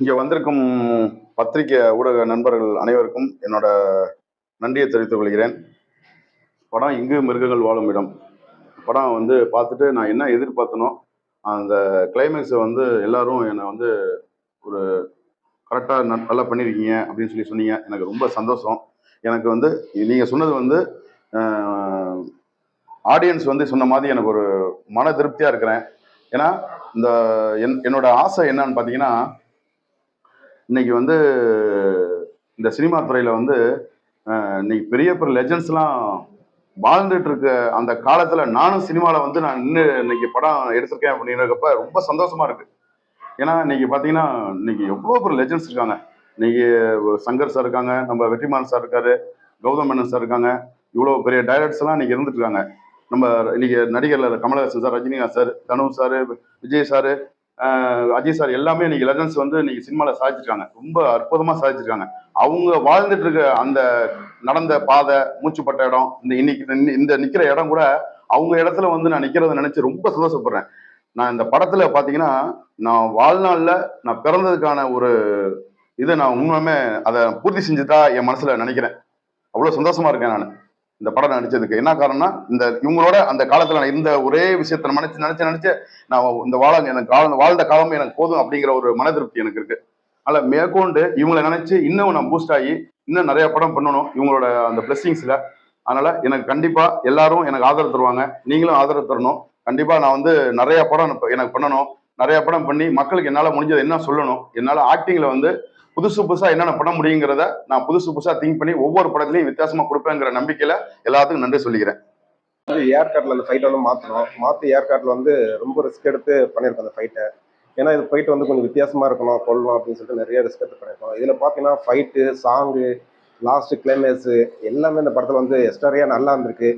இங்கே வந்திருக்கும் பத்திரிகை ஊடக நண்பர்கள் அனைவருக்கும் என்னோட நன்றியை தெரிவித்துக் கொள்கிறேன். படம் இங்கு மிருகங்கள் வாழும் இடம். படம் வந்து பார்த்துட்டு நான் என்ன எதிர்பார்த்தனோ அந்த கிளைமேக்ஸை வந்து எல்லாரும் என்னை வந்து ஒரு கரெக்டாக நல்லா பண்ணியிருக்கீங்க அப்படின்னு சொல்லி சொன்னீங்க. எனக்கு ரொம்ப சந்தோஷம். எனக்கு வந்து நீங்கள் சொன்னது வந்து ஆடியன்ஸ் வந்து சொன்ன மாதிரி எனக்கு ஒரு மன திருப்தியாக இருக்கிறேன். ஏன்னா இந்த என் என்னோட ஆசை என்னன்னு பார்த்தீங்கன்னா இன்னைக்கு வந்து இந்த சினிமா துறையில் வந்து இன்னைக்கு பெரிய பெரிய லெஜண்ட்ஸ்லாம் வாழ்ந்துட்டு இருக்க அந்த காலத்தில் நானும் சினிமாவில் வந்து நான் நின்று இன்னைக்கு படம் எடுத்திருக்கேன் அப்படிங்கிறப்ப ரொம்ப சந்தோஷமா இருக்கு. ஏன்னா இன்னைக்கு பார்த்தீங்கன்னா இன்னைக்கு எவ்வளோ பெரிய லெஜண்ட்ஸ் இருக்காங்க. இன்னைக்கு சங்கர் சார் இருக்காங்க நம்ம வெற்றிமாறன் சார் இருக்காரு கௌதம் மேனன் சார் இருக்காங்க இவ்வளோ பெரிய டைரக்டர்ஸ் எல்லாம் இன்னைக்கு இருந்துட்டு இருக்காங்க. நம்ம இன்னைக்கு நடிகர்ல Kamal Haasan sir Rajinikanth sir Dhanu sir Vijay sir Ajay sir எல்லாமே இன்னைக்கு லெஜன்ஸ் வந்து இன்னைக்கு சினிமாவில் சாதிச்சிருக்காங்க. ரொம்ப அற்புதமாக சாதிச்சிருக்காங்க. அவங்க வாழ்ந்துட்டு இருக்க அந்த நடந்த பாதை மூச்சுப்பட்ட இடம் இந்த இன்னைக்கு இந்த- நிற்கிற நிக்கிற இடம் கூட அவங்க இடத்துல வந்து நான் நிக்கிறத நினைச்சு ரொம்ப சந்தோஷப்படுறேன். நான் இந்த படத்துல பாத்தீங்கன்னா நான் வாழ்நாள்ல நான் பிறந்ததுக்கான ஒரு இதை நான் உண்மையுமே அதை பூர்த்தி செஞ்சுதா என் மனசுல நினைக்கிறேன். அவ்வளவு சந்தோஷமா இருக்கேன் நான். இந்த படம் நடிச்சதுக்கு. என்ன காரணம்னா இந்த இவங்களோட அந்த காலத்துல நான் இருந்த ஒரே விஷயத்த நினைச்சு நினைச்சு நினைச்சு நான் இந்த வாழ எனக்கு காலம் வாழ்ந்த காலம் எனக்கு போதும் அப்படிங்கிற ஒரு மன திருப்தி எனக்கு இருக்கு. அதனால மேற்கொண்டு இவங்களை நினைச்சு இன்னும் நான் பூஸ்ட் ஆகி இன்னும் நிறைய படம் பண்ணணும் இவங்களோட அந்த பிளெஸிங்ஸ்ல அதனால எனக்கு கண்டிப்பா எல்லாரும் எனக்கு ஆதரவு தருவாங்க. நீங்களும் ஆதரவு தரணும். கண்டிப்பா நான் வந்து நிறைய படம் எனக்கு பண்ணணும். நிறைய படம் பண்ணி மக்களுக்கு என்னால முடிஞ்சது என்ன சொல்லணும் என்னால ஆக்டிங்ல வந்து புதுசு புதுசா என்னென்ன பண்ண முடியுங்கிறத நான் புதுசு புதுசா திங்க் பண்ணி ஒவ்வொரு படத்துலையும் வித்தியாசமா கொடுப்பேங்கிற நம்பிக்கையில எல்லாத்துக்கும் நன்றி சொல்லிக்கிறேன். ஏர்கார்ட்ல அந்த ஃபைட் வந்து மாற்றணும் மாற்றி ஏர்கார்ட்ல வந்து ரொம்ப ரிஸ்க் எடுத்து பண்ணியிருக்கோம் அந்த ஃபைட்டை ஏன்னா இது ஃபைட் வந்து கொஞ்சம் வித்தியாசமா இருக்கணும் கொள்ளணும் அப்படின்னு சொல்லிட்டு நிறைய ரிஸ்க் எடுத்து பண்ணியிருக்கோம் இதில் பார்த்தீங்கன்னா ஃபைட்டு சாங்கு லாஸ்ட் கிளைமேக்ஸு எல்லாமே இந்த படத்தில் வந்து எஸ்டரியாக நல்லா இருந்திருக்கு.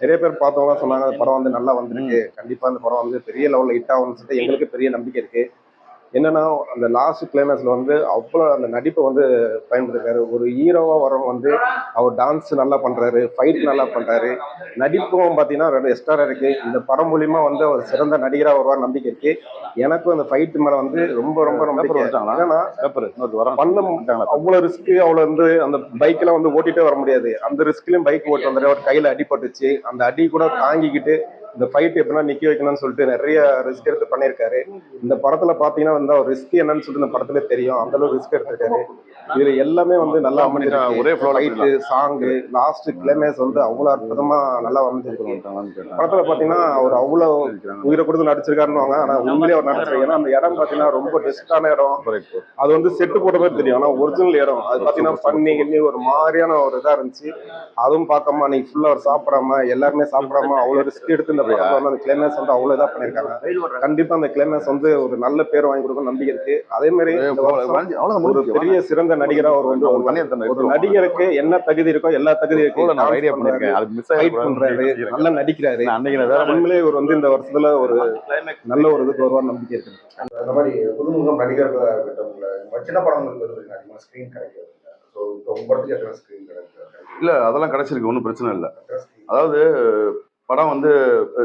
நிறைய பேர் பார்த்தவங்க சொன்னாங்க அந்த படம் வந்து நல்லா வந்திருக்கு. கண்டிப்பாக இந்த படம் வந்து பெரிய லெவலில் ஹிட் ஆகும்னு சொல்லிட்டு எங்களுக்கு பெரிய நம்பிக்கை இருக்கு. என்னன்னா அந்த லாஸ்ட் கிளைமேக்ஸ்ல வந்து அவ்வளோ அந்த நடிப்பை வந்து பயன்படுத்திருக்காரு ஒரு ஹீரோவா வரவங்க வந்து அவர் டான்ஸ் நல்லா பண்றாரு ஃபைட் நல்லா பண்றாரு. நடிப்பும் பார்த்தீங்கன்னா ரெண்டு எக்ஸ்ட்ரா இருக்கு. இந்த படம் மூலியமா வந்து அவர் சிறந்த நடிகராக வருவார் நம்பிக்கை இருக்கு. எனக்கும் அந்த ஃபைட் மேல வந்து ரொம்ப ரொம்ப வந்துட்டாங்களா? ஏன்னா பண்ண அவ்வளவு ரிஸ்க் அவ்வளவு வந்து அந்த பைக்ல வந்து ஓட்டிட்டே வர முடியாது. அந்த ரிஸ்க்லயும் பைக் ஓட்டு வந்தாரு அவர் கையில அடிபட்டுச்சு அந்த அடி கூட தாங்கிக்கிட்டு இந்த ஃபைட் எப்படின்னா நிக்க வைக்கணும்னு சொல்லிட்டு நிறைய ரிஸ்க் எடுத்து பண்ணியிருக்காரு. இந்த படத்துல பாத்தீங்கன்னா வந்து அவர் ரிஸ்க் என்னன்னு சொல்லிட்டு இந்த படத்துல தெரியும். அந்த அளவு ரிஸ்க் எடுத்திருக்காரு. இதுல எல்லாமே வந்து நல்லா அமைஞ்சிருக்கு. ஒரே ஃபைட்டு சாங்கு லாஸ்ட் கிளைமேக்ஸ் வந்து அவ்வளவு அற்புதமா நல்லா அமைஞ்சிருக்கு. படத்துல பாத்தீங்கன்னா அவர் அவ்வளவு உயிரை கொடுத்து நடிச்சிருக்காருன்னு ஆனா உண்மையிலேயே அவர் நடிச்சிருக்காரு. அந்த இடம் பாத்தீங்கன்னா ரொம்ப டெஸ்டான இடம். அது வந்து செட்டு போட்ட மாதிரி தெரியும். ஆனா ஒரிஜினல் இடம். அது பாத்தீங்கன்னா பண்ணி கிண்ணி ஒரு மாதிரியான ஒரு இதா இருந்துச்சு. அதுவும் பார்க்காம நீ ஃபுல்லா அவர் சாப்பிடாம எல்லாருமே சாப்பிடாம அவ்வளவு ரிஸ்க் எடுத்து இந்த வந்து அந்த கிளைமேக்ஸ் வந்து அவ்வளவு இதா பண்ணிருக்காங்க கண்டிப்பா அந்த கிளைமேக்ஸ் வந்து ஒரு நல்ல பேர் வாங்கி கொடுக்க நம்பிக்கை இருக்கு. அதே மாதிரி ஒரு பெரிய சிறந்த நடிகரா அவர் வந்து ஒரு- ஒரு நடிகருக்கு என்ன தகுதி இருக்கோ எல்லா தகுதி இருக்கு. நான் ஐடியா பண்ணிருக்கேன் அது மிஸ் ஃபைட் பண்றாரு நல்லா நடிக்கிறாரு. அன்னைக்கு உண்மையிலே இவர் வந்து இந்த வருஷத்துல ஒரு நல்ல ஒரு இதுக்கு வருவார் நம்பிக்கை இருக்கு. அந்த மாதிரி புதுமுகம் நடிகர்களாக இருக்கட்டும் சின்ன படங்களுக்கு வந்து அதிகமாக ஸ்க்ரீன் கிடைக்கிறது ஸோ இப்போ உங்க படத்துக்கு எத்தனை ஸ்க்ரீன் கிடைக்கிறது? இல்ல அதெல்லாம் கிடைச்சிருக்கு. ஒன்றும் பிரச்சனை இல்லை. அதாவது படம் வந்து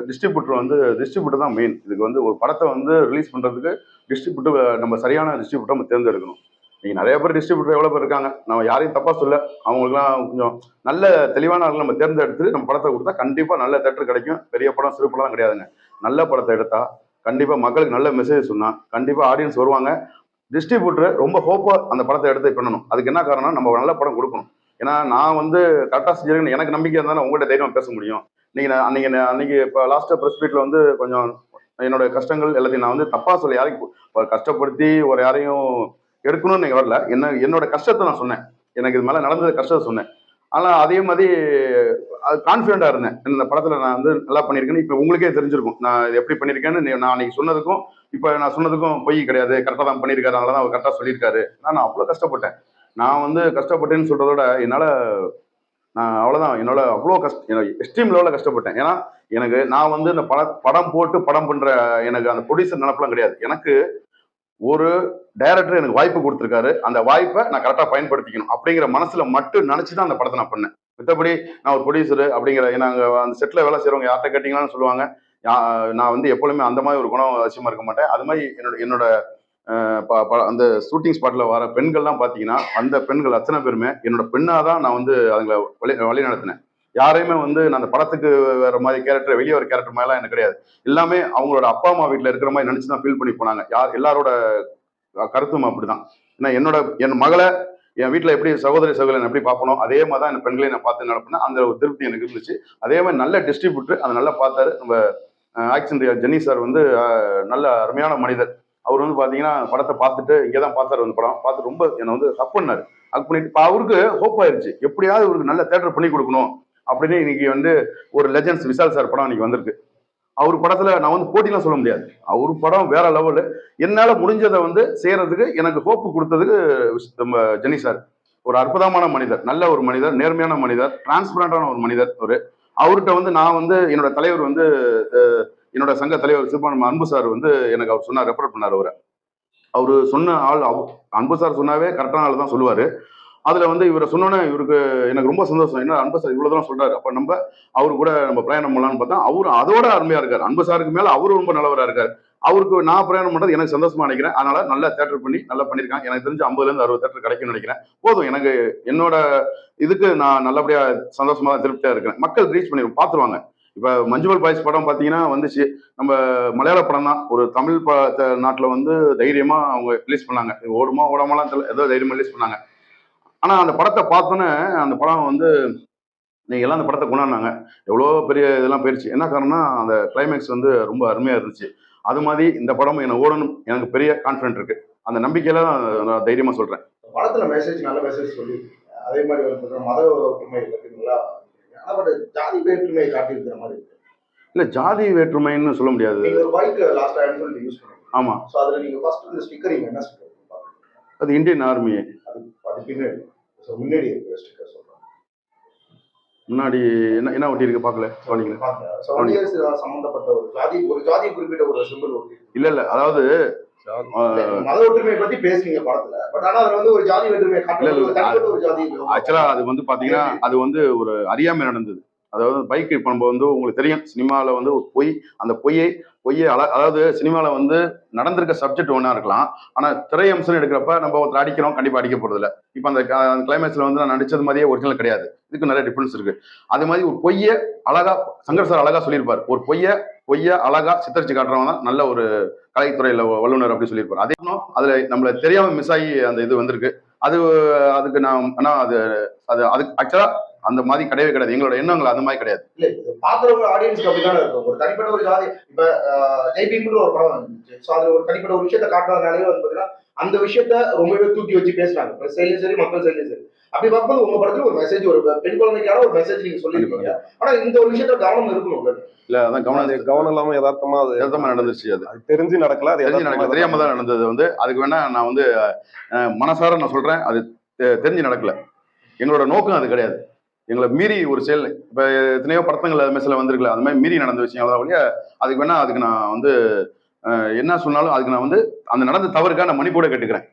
டிஸ்ட்ரிபியூட்டர் வந்து டிஸ்ட்ரிபியூட்டர் தான் மெயின் இதுக்கு வந்து ஒரு படத்தை வந்து ரிலீஸ் பண்ணுறதுக்கு டிஸ்ட்ரிபியூட்டர் நம்ம சரியான டிஸ்ட்ரிபியூட்டர் நம்ம தேர்ந்தெடுக்கணும். நீங்கள் நிறைய பேர் டிஸ்ட்ரிபியூட்டர் எவ்வளோ பேர் இருக்காங்க? நம்ம யாரையும் தப்பாக சொல்ல அவங்களுக்குலாம் கொஞ்சம் நல்ல தெளிவான ஆளுங்களை நம்ம தேர்ந்தெடுத்து நம்ம படத்தை கொடுத்தா கண்டிப்பாக நல்ல தேட்டர் கிடைக்கும். பெரிய படம் சிறு படம்லாம் கிடையாதுங்க. நல்ல படத்தை எடுத்தா கண்டிப்பாக மக்களுக்கு நல்ல மெசேஜ் சொன்னால் கண்டிப்பாக ஆடியன்ஸ் வருவாங்க. டிஸ்ட்ரிபியூட்டர் ரொம்ப ஹோப்பாக அந்த படத்தை எடுத்து பண்ணணும். அதுக்கு என்ன காரணம் நம்ம நல்ல படம் கொடுக்கணும். ஏன்னா நான் வந்து கரெக்டாக செஞ்சிருக்கேன்னு எனக்கு நம்பிக்கை இருந்தாலும் உங்கள்கிட்ட தைரியமாக பேச முடியும். நீங்க நான் அன்னைக்கு நான் அன்னைக்கு இப்போ லாஸ்ட்டாக ப்ரெஸ் மீட்ல வந்து கொஞ்சம் என்னோட கஷ்டங்கள் எல்லாத்தையும் நான் வந்து தப்பா சொல்ல யாரையும் கஷ்டப்படுத்தி ஒரு யாரையும் எடுக்கணும்னு நீங்க வரல. என்ன என்னோட கஷ்டத்தை நான் சொன்னேன். எனக்கு இது மேல நடந்தது கஷ்டத்தை சொன்னேன். ஆனா அதே மாதிரி அது கான்ஃபிடண்டா இருந்தேன். இந்த படத்துல நான் வந்து நல்லா பண்ணியிருக்கேன்னு இப்போ உங்களுக்கே தெரிஞ்சிருக்கும். நான் இது எப்படி பண்ணியிருக்கேன்னு நான் அன்னைக்கு சொன்னதுக்கும் இப்போ நான் சொன்னதுக்கும் பொய் கிடையாது. கரெக்டாக தான் பண்ணியிருக்காரு. அதனால தான் அவர் கரெக்டாக சொல்லியிருக்காரு. நான் நான் அவ்வளோ கஷ்டப்பட்டேன். நான் வந்து கஷ்டப்பட்டேன்னு சொல்றதோட என்னால் அவ்வளோதான் என்னோட அவ்வளோ கஷ்ட எக்ஸ்ட்ரீம் லெவலில் கஷ்டப்பட்டேன். ஏன்னா எனக்கு நான் வந்து இந்த பட படம் போட்டு படம் பண்ணுற எனக்கு அந்த ப்ரொடியூசர் நினப்பெல்லாம் கிடையாது. எனக்கு ஒரு டைரக்டர் எனக்கு வாய்ப்பு கொடுத்துருக்காரு. அந்த வாய்ப்பை நான் கரெக்டாக பயன்படுத்திக்கணும் அப்படிங்கிற மனசில் மட்டும் நினச்சி தான் அந்த படத்தை நான் பண்ணேன். மற்றபடி நான் ஒரு ப்ரொடியூசர் அப்படிங்கிற நாங்கள் அந்த செட்டில் வேலை செய்கிறவங்க யார்கிட்ட கேட்டிங்களான்னு சொல்லுவாங்க. யா- நான் வந்து எப்பொழுதுமே அந்த மாதிரி ஒரு குணம் வசியமாக இருக்க மாட்டேன். அது மாதிரி என்னோட என்னோட அந்த ஷூட்டிங் ஸ்பாட்ல வர பெண்கள்லாம் பார்த்தீங்கன்னா அந்த பெண்கள் அத்தனை பேருமே என்னோட பெண்ணாக தான் நான் வந்து அவங்கள வழி வழி நடத்தினேன். யாரையுமே வந்து நான் அந்த படத்துக்கு வேற மாதிரி கேரக்டர் வெளியே ஒரு கேரக்டர் மாதிரிலாம் எனக்கு கிடையாது. எல்லாமே அவங்களோட அப்பா அம்மா வீட்டில் இருக்கிற மாதிரி நினச்சி தான் ஃபீல் பண்ணி போனாங்க. யார் எல்லாரோட கருத்தும் அப்படிதான். ஏன்னா என்னோட என் மகளை என் வீட்டில் எப்படி சகோதரி சகோதரன் எப்படி பார்க்கணும் அதே மாதிரி தான் என் பெண்களை நான் பார்த்து நடப்பினேன் அந்த ஒரு திருப்தி எனக்கு இருந்துச்சு. அதே மாதிரி நல்ல டிஸ்ட்ரிபியூட்டர் அதை நல்லா பார்த்தாரு. நம்ம ஆக்சன் ஜென்னி சார் வந்து நல்ல அருமையான மனிதர். அவர் வந்து பார்த்தீங்கன்னா படத்தை பார்த்துட்டு இங்கே தான் பார்த்தாரு அந்த படம். பார்த்து ரொம்ப என்னை வந்து ஹக் பண்ணார். ஹக் பண்ணிட்டு இப்போ அவருக்கு ஹோப் ஆயிடுச்சு எப்படியாவது இவருக்கு நல்ல தேட்டர் பண்ணி கொடுக்கணும் அப்படின்னு இன்னைக்கு வந்து ஒரு லெஜண்ட்ஸ் விஷால் சார் படம் இன்னைக்கு வந்திருக்கு. அவர் படத்தில் நான் வந்து போட்டிலாம் சொல்ல முடியாது. அவர் படம் வேற லெவலு என்னால் முடிஞ்சதை வந்து செய்கிறதுக்கு எனக்கு ஹோப்பு கொடுத்ததுக்கு நம்ம ஜெனி சார் ஒரு அற்புதமான மனிதர் நல்ல ஒரு மனிதர் நேர்மையான மனிதர் டிரான்ஸ்பரண்டான ஒரு மனிதர் ஒரு அவர்கிட்ட வந்து நான் வந்து என்னோட தலைவர் வந்து என்னோட சங்க தலைவர் சிறுபான்மை அன்பு சார் வந்து எனக்கு அவர் சொன்னார் ரெஃபர் பண்ணார் அவரை. அவர் சொன்ன ஆள் அன்பு சார் சொன்னாவே கரெக்டான ஆள் தான் சொல்லுவார். அதில் வந்து இவரை சொன்னோன்னே இவருக்கு எனக்கு ரொம்ப சந்தோஷம். என்ன அன்பு சார் இவ்வளோ தான் சொல்கிறாரு அப்போ நம்ம அவரு கூட நம்ம பிரயாணம் பண்ணலாம்னு பார்த்தா அவரும் அதோட அருமையாக இருக்கார். அன்பு சாருக்கு மேலே அவரும் ரொம்ப நல்லவராக இருக்கார். அவருக்கு நான் பிரயாணம் பண்ணுறது எனக்கு சந்தோஷமா நினைக்கிறேன். அதனால நல்லா தேட்டர் பண்ணி நல்லா பண்ணியிருக்காங்க. எனக்கு தெரிஞ்சு ஐம்பதுலேருந்து அறுபது தேட்டர் கிடைக்கும்னு நினைக்கிறேன். போதும் எனக்கு என்னோட இதுக்கு நான் நல்லபடியாக சந்தோஷமாக தான் திருப்தியாக இருக்கிறேன். மக்கள் ரீச் பண்ணி பார்த்துருவாங்க. இப்போ மஞ்சுவல் பாய்ஸ் படம் பார்த்தீங்கன்னா வந்துச்சு நம்ம மலையாள படம் தான். ஒரு தமிழ் ப நாட்டில் வந்து தைரியமாக அவங்க ரிலீஸ் பண்ணாங்க. ஓடுமா ஓடாமலாம் தெரியல ஏதோ தைரியமாக ரிலீஸ் பண்ணாங்க. ஆனால் அந்த படத்தை பார்த்தோன்னே அந்த படம் வந்து நீங்கள் எல்லாம் அந்த படத்தை கொண்டாடினாங்க. எவ்வளோ பெரிய இதெல்லாம் போயிடுச்சு என்ன காரணம்னா அந்த கிளைமேக்ஸ் வந்து ரொம்ப அருமையாக இருந்துச்சு. அது மாதிரி இந்த படம் என்னை ஓடணும். எனக்கு பெரிய கான்ஃபிடென்ட் இருக்கு. அந்த நம்பிக்கையில நான் தைரியமாக சொல்கிறேன் படத்தில் மெசேஜ் நல்ல மெசேஜ் சொல்லி அதே மாதிரி மத ஒற்றுமை பத்தி பட் ஜாதி வேற்றுமையை காட்டியிருக்கிற மாதிரி இருக்கு. இல்லை ஜாதி வேற்றுமைன்னு சொல்ல முடியாது. நீங்க ஒரு பைக் லாஸ்ட் ஆயிரம் சொல்லிட்டு யூஸ் பண்ணுவீங்க ஆமாம் ஸோ அதுல நீங்க ஃபர்ஸ்ட் இந்த ஸ்டிக்கரிங் என்ன ஸ்டிக்கர் அது இந்தியன் ஆர்மி அது அது பின்னாடி. ஸோ முன்னாடி இருக்கிற ஸ்டிக்கர் சொல்றேன் முன்னாடி என்ன என்ன ஒட்டி இருக்கு பார்க்கல? இயர்ஸ் சம்பந்தப்பட்ட ஒரு ஜாதி ஒரு ஜாதி குறிப்பிட்ட ஒரு சிம்பிள் இல்லை இல்லை. அதாவது மத ஒற்றுமையை பத்தி பேசுறீங்க படத்துல. பட் ஆனா அதுல வந்து ஒரு ஜாதி வேற்றுமையை இல்ல, காட்டுறது இல்ல. ஒரு தனிப்பட்ட ஒரு ஜாதி ஆக்சுவலாக அது வந்து பார்த்தீங்கன்னா அது வந்து ஒரு அறியாமை நடந்தது. அதாவது பைக் இப்போ நம்ம வந்து உங்களுக்கு தெரியும் சினிமாவில் வந்து ஒரு பொய் அந்த பொய்யை பொய்யை அழ அதாவது சினிமாவில் வந்து நடந்திருக்க சப்ஜெக்ட் ஒன்றா இருக்கலாம். ஆனால் திரையம்சம் எடுக்கிறப்ப நம்ம ஒருத்தர் அடிக்கிறோம் கண்டிப்பாக அடிக்க போகிறதில்ல இப்போ அந்த கிளைமேக்ஸில் வந்து நான் நடிச்சது மாதிரியே ஒரிஜினல் கிடையாது. இதுக்கு நிறைய டிஃப்ரென்ஸ் இருக்கு. அது மாதிரி ஒரு பொய்யை அழகா சங்கர் சார் அழகா சொல்லியிருப்பார். ஒரு பொய்யை பொய்யா அழகா சித்தரிச்சு காட்டுறவங்க தான் நல்ல ஒரு கலைத்துறையில வல்லுநர் அப்படி சொல்லியிருப்பார். அதே அதுல நம்மள தெரியாம மிஸ் ஆகி அந்த இது வந்திருக்கு. அது அதுக்கு நான் ஆனா அது அது அதுக்கு ஆக்சுவலா அந்த மாதிரி கிடையவே கிடையாது. எங்களோட எண்ணங்கள் அந்த மாதிரி கிடையாது. இல்ல இது பாக்குறவங்க ஆடியன்ஸ்க்கு அப்படிதானே இருக்கும். ஒரு தனிப்பட்ட ஒரு ஜாதி இப்ப ஆஹ், ஒரு படம் வந்துச்சு. ஸோ அதுல ஒரு தனிப்பட்ட ஒரு விஷயத்த காட்டுறதுனாலே வந்து பாத்தீங்கன்னா அந்த விஷயத்த ரொம்பவே தூக்கி வச்சு பேசுறாங்க. சைட்லயும் சரி மக்கள் சைட்லயும் சரி. அப்படி பார்க்கும்போது உங்க படத்துல ஒரு மெசேஜ் ஒரு பெண் குழந்தைக்கான ஒரு மெசேஜ் நீங்க சொல்லிருக்கீங்க ஆனா இந்த ஒரு விஷயத்த கவனம் இருக்கணும்ல இல்ல? அதான் அது கவனம் கவனம் இல்லாம யதார்த்தமா அது யதார்த்தமா நடந்துச்சு அது. தெரிஞ்சு நடக்கல அது தெரிஞ்சு நடக்கல. தெரியாம தான் நடந்தது வந்து. அதுக்கு வேணா நான் வந்து மனசார நான் சொல்றேன். அது தெரிஞ்சு நடக்கல. எங்களோட நோக்கம் அது கிடையாது. எங்களை மீறி ஒரு செயல் இப்ப எத்தனையோ படத்தங்கள் அது மெஸ்ல வந்திருக்கல. அது மாதிரி மீறி நடந்த விஷயம் வழியா அதுக்கு வேணா அதுக்கு நான் வந்து என்ன சொன்னாலும் அதுக்கு நான் வந்து அந்த நடந்த தவறுக்காக நான் கூட கேட்டுக்கிறேன்.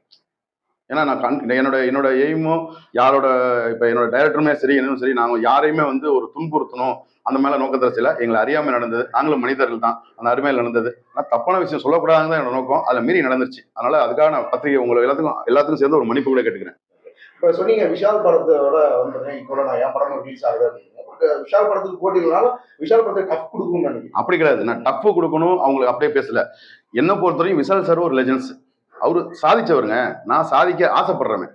ஏன்னா நான் கண் என்னோட என்னோட எய்மும் யாரோட இப்போ என்னோட டைரக்டருமே சரி என்னும் சரி நாங்கள் யாரையுமே வந்து ஒரு துன்புறுத்தணும் அந்த மேலே நோக்கத்தில் சில எங்களை அறியாமல் நடந்தது. நாங்களும் மனிதர்கள் தான். அந்த அருமையில் நடந்தது. ஆனால் தப்பான விஷயம் சொல்லக்கூடாதுன்னு தான் என்னோட நோக்கம். அதில் மீறி நடந்துருச்சு. அதனால அதுக்காக நான் பத்திரிகை உங்களை எல்லாத்துக்கும் எல்லாத்துக்கும் சேர்ந்து ஒரு மன்னிப்பு கூட கேட்டுக்கிறேன். இப்போ சொன்னீங்க விஷால் படத்தோட வந்து இப்போ நான் என் படம் ரிலீஸ் ஆகுது அப்படின்னு. விஷால் படத்துக்கு போட்டி விஷால் படத்துக்கு டஃப் கொடுக்கும்னு நினைக்கிறேன். அப்படி கிடையாது. நான் டஃப் கொடுக்கணும் அவங்களுக்கு அப்படியே பேசல. என்னை பொறுத்தவரையும் விஷால் சார் ஒரு லெஜன்ஸ் அவரு சாதிச்சவருங்க. நான் சாதிக்க ஆசைப்படுறேன்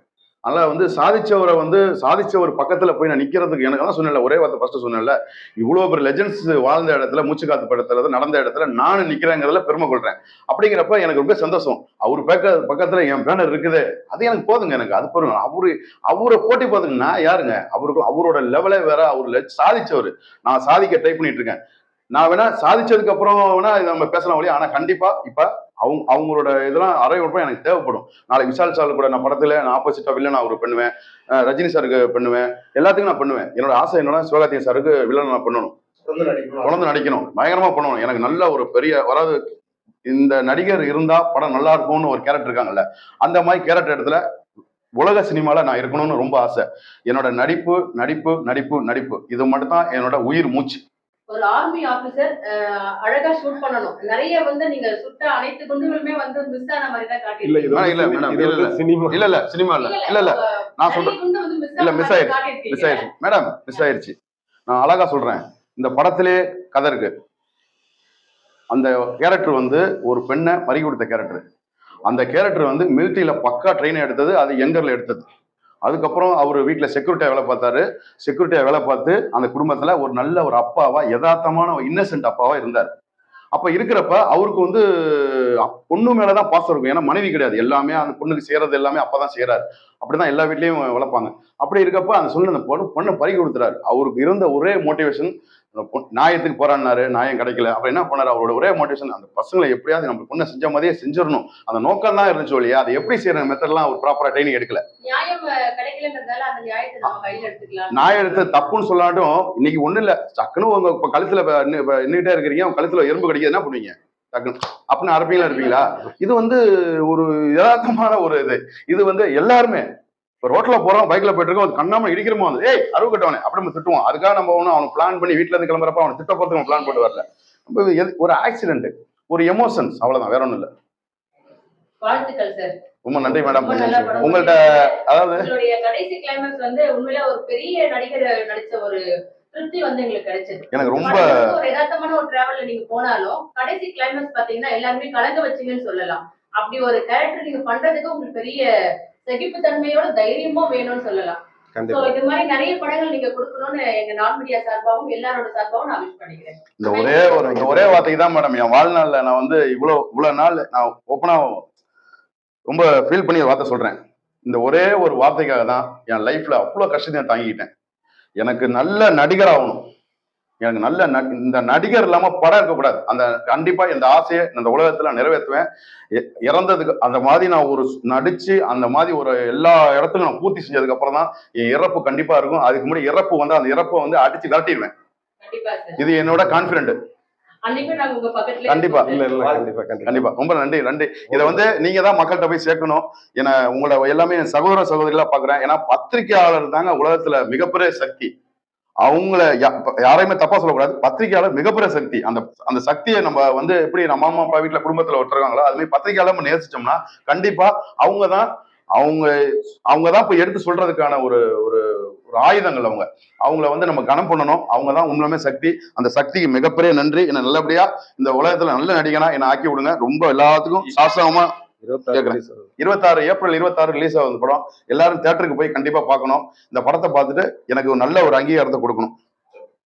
அதனால் வந்து சாதிச்சவரை வந்து சாதிச்சவர் பக்கத்தில் போய் நான் நிற்கிறதுக்கு எனக்கு தான் சொன்னல ஒரே வார்த்தை ஃபஸ்ட்டு சொன்னேன்ல. இவ்வளோ பெரிய லெஜெண்ட்ஸ் வாழ்ந்த இடத்துல மூச்சு காத்து படத்துல நடந்த இடத்துல நானும் நிற்கிறேங்கிறதுல பெருமை கொள்கிறேன் அப்படிங்கிறப்ப எனக்கு ரொம்ப சந்தோஷம். அவர் பக்க பக்கத்தில் என் பேனர் இருக்குது. அது எனக்கு போதுங்க எனக்கு அது போதுங்க. அவரு அவரை போட்டி பார்த்துங்க நான் யாருங்க? அவருக்கு அவரோட லெவலே வேற அவர் சாதிச்சவர். நான் சாதிக்க ட்ரை பண்ணிட்டு இருக்கேன். நான் வேணா சாதிச்சதுக்கு அப்புறம் வேணா இதை நம்ம பேசலாம் வழியா ஆனா கண்டிப்பா இப்ப அவங்க அவங்களோட இதெல்லாம் அரைவப்பம் எனக்கு தேவைப்படும். நாளைக்கு விஷால் சார் கூட நான் படத்துல நான் ஆப்போசிட்டா வில்லன் அவர் பண்ணுவேன். ரஜினி சாருக்கு பண்ணுவேன். எல்லாத்துக்கும் நான் பண்ணுவேன். என்னோட ஆசை என்னன்னா சிவகார்த்திகேயன் சாருக்கு வில்லன் நான் பண்ணணும். தொடர்ந்து நடிக்கணும் குழந்தை நடிக்கணும் பயங்கரமா பண்ணணும். எனக்கு நல்ல ஒரு பெரிய வராது இந்த நடிகர் இருந்தா படம் நல்லா இருக்கும்னு ஒரு கேரக்டர் இருக்காங்கல்ல அந்த மாதிரி கேரக்டர் இடத்துல உலக சினிமால நான் இருக்கணும்னு ரொம்ப ஆசை. என்னோட நடிப்பு நடிப்பு நடிப்பு நடிப்பு. இது மட்டும் தான் என்னோட உயிர் மூச்சு. ஒரு ஆர்மி ஆபீசர் அழகா ஷூட் பண்ணணும். நிறைய வந்து நீங்க சுட்ட அனைத்து குண்டுகளுமே வந்து மிஸ் ஆன மாதிரி தான் இல்ல மேடம், வந்து இல்ல, சினி- மேடம், இல்ல, வந்து சினிமா. இல்ல இல்ல சினிமா இல்ல. இல்ல இல்ல நான் சொல்றேன். மிஸ் இல்ல, ஆயிடுச்சு. காட்டியிருக்கீங்க. மிஸ் ஆயிடுச்சு. மேடம் மிஸ் ஆயிடுச்சு. நான் அழகா சொல்றேன். இந்த படத்திலே கதை இருக்கு. அந்த கேரக்டர் வந்து ஒரு பெண்ணை பறி கொடுத்த கேரக்டர் அந்த கேரக்டர் வந்து மிலிட்ரியில பக்கா ட்ரெயின் எடுத்தது அது எங்கர்ல எடுத்தது. அதுக்கப்புறம் அவர் வீட்டில் செக்யூரிட்டியாக வேலை பார்த்தாரு. செக்யூரிட்டியா வேலை பார்த்து அந்த குடும்பத்துல ஒரு நல்ல ஒரு அப்பாவா யதார்த்தமான இன்னசென்ட் அப்பாவா இருந்தார். அப்ப இருக்கிறப்ப அவருக்கு வந்து பொண்ணு பொண்ணு மேலதான் பாசம் இருக்கும். ஏன்னா மனைவி கிடையாது. எல்லாமே அந்த பொண்ணுக்கு செய்கிறது எல்லாமே அப்பதான் அப்படி அப்படிதான் எல்லா வீட்லயும் வளர்ப்பாங்க. அப்படி இருக்கப்ப அந்த சொல்ல அந்த பொண்ணு பொண்ணை பறி கொடுத்துறாரு அவருக்கு இருந்த ஒரே மோட்டிவேஷன் நியாயத்துக்கு போராடினாரு நியாயம் கிடைக்கல. அப்ப என்ன பண்ணாரு? அவரோட ஒரே மோட்டிவேஷன் அந்த பசங்களை எப்படியாவது நம்ம பொண்ணை செஞ்ச மாதிரியே செஞ்சிடணும். அந்த நோக்கம் தான் இருந்துச்சு இல்லையா அதை எப்படி செய்யற மெத்தட்லாம் அவர் ப்ராப்பரா ட்ரைனிங் எடுக்கல. நியாயம் எடுத்து தப்புன்னு சொல்லாட்டும் இன்னைக்கு ஒண்ணு இல்ல. டக்குன்னு உங்க இப்ப கழுத்துல நின்னுட்டே இருக்கிறீங்க. உங்க கழுத்துல எறும்பு கடிக்குது. என்ன பண்ணுவீங்க? டக்குன்னு. அப்படின்னு அரப்பீங்களா இருப்பீங்களா? இது வந்து ஒரு யதார்த்தமான ஒரு இது. இது வந்து எல்லாருமே இப்போ ரோட்ல போறோம் பைக்ல போயிட்டு இருக்கோம் அது கண்ணாம இடிக்கிறமோ வந்து ஏய் அருவு கட்டவனே அப்படி நம்ம திட்டுவோம். அதுக்காக நம்ம ஒன்றும் அவனுக்கு பிளான் பண்ணி வீட்ல இருந்து கிளம்புறப்ப அவனை திட்ட போறதுக்கு பிளான் போட்டு வரல. ஒரு ஆக்சிடென்ட் ஒரு எமோஷன்ஸ் அவ்வளவுதான் வேற ஒண்ணும் இல்ல. வாழ்த்துக்கள் சார் ரொம்ப நன்றி மேடம் உங்கள்ட்ட அதாவது கடைசி கிளைமேக்ஸ் வந்து உண்மையில ஒரு பெரிய நடிகர் நடிச்ச ஒரு திருப்தி வந்து எங்களுக்கு கிடைச்சது. எனக்கு ரொம்ப ஒரு யதார்த்தமான ஒரு டிராவல்ல நீங்க போனாலும் கடைசி கிளைமேக்ஸ் பாத்தீங்கன்னா எல்லாருமே கலங்க வச்சீங்கன்னு சொல்லலாம். அப்படி ஒரு கேரக்டர் நீங்க பண்றதுக்கு உங்களுக்கு பெரிய சகிப்புத்தன்மையோட தைரியமும் வேணும்னு சொல்லலாம். சோ கண்டிப்பா. இது மாதிரி நிறைய படங்கள் நீங்க கொடுக்கணும்னு எங்க நான் மீடியா சார்பாகவும் எல்லாரோட சார்பாகவும் நான் விஷ் பண்ணிக்கிறேன். இந்த ஒரே ஒரு இந்த ஒரே வார்த்தைக்கு தான் மேடம் என் வாழ்நாள்ல நான் வந்து இவ்வளோ இவ்வளோ நாள் நான் ஓப்பனா ரொம்ப ஃபீல் பண்ணி வார்த்தை சொல்றேன். இந்த ஒரே ஒரு வார்த்தைக்காக தான் என் லைஃப்ல அவ்வளோ கஷ்டத்தை நான் தாங்கிக்கிட்டேன். எனக்கு நல்ல நடிகர் ஆகணும் எனக்கு நல்ல இந்த நடிகர் இல்லாம படம் இருக்கக்கூடாது. அந்த கண்டிப்பா இந்த ஆசையை இந்த உலகத்துல நிறைவேற்றுவேன். இறந்ததுக்கு அந்த மாதிரி நான் ஒரு நடிச்சு அந்த மாதிரி ஒரு எல்லா இடத்துலையும் நான் பூர்த்தி செஞ்சதுக்கு அப்புறம் தான் என் இறப்பு கண்டிப்பா இருக்கும். அதுக்கு முன்னாடி இறப்பு வந்து அந்த இறப்பை வந்து அடிச்சு விரட்டிடுவேன். கண்டிப்பா சார். இது என்னோட கான்பிடென்ட் கண்டிப்பா. இல்ல இல்ல கண்டிப்பா கண்டிப்பா. ரொம்ப நன்றி நன்றி. இதை வந்து நீங்க தான் மக்கள்கிட்ட போய் சேர்க்கணும். ஏன்னா உங்களை எல்லாமே என் சகோதர சகோதரிகளா பாக்குறேன் ஏன்னா பத்திரிகையாளர் தாங்க உலகத்துல மிகப்பெரிய சக்தி. அவங்கள யா- யாரையுமே தப்பா சொல்லக்கூடாது. பத்திரிகையாளர் மிகப்பெரிய சக்தி. அந்த அந்த சக்தியை நம்ம வந்து எப்படி நம்ம அம்மா அப்பா வீட்டுல குடும்பத்துல ஒருத்தருக்காங்களோ அது மாதிரி பத்திரிகையாளர் நம்ம நேசிச்சோம்னா கண்டிப்பா அவங்க தான் அவங்க அவங்க தான் போய் எடுத்து சொல்றதுக்கான ஒரு ஒரு ஒரு ஆயுதங்கள் அவங்க. அவங்கள வந்து நம்ம கனம் பண்ணணும். அவங்க தான் உண்மையுமே சக்தி. அந்த சக்திக்கு மிகப்பெரிய நன்றி. என்ன நல்லபடியா இந்த உலகத்துல நல்ல நடிகனா என்ன ஆக்கி விடுங்க. ரொம்ப எல்லாத்துக்கும் சாசகமா இருபத்தாறு ஆகுது. இருபத்தாறு ஏப்ரல் இருபத்தாறு ரிலீஸ் ஆகுது படம். எல்லாரும் தேட்டருக்கு போய் கண்டிப்பா பார்க்கணும். இந்த படத்தை பார்த்துட்டு எனக்கு ஒரு நல்ல ஒரு அங்கீகாரத்தை கொடுக்கணும்.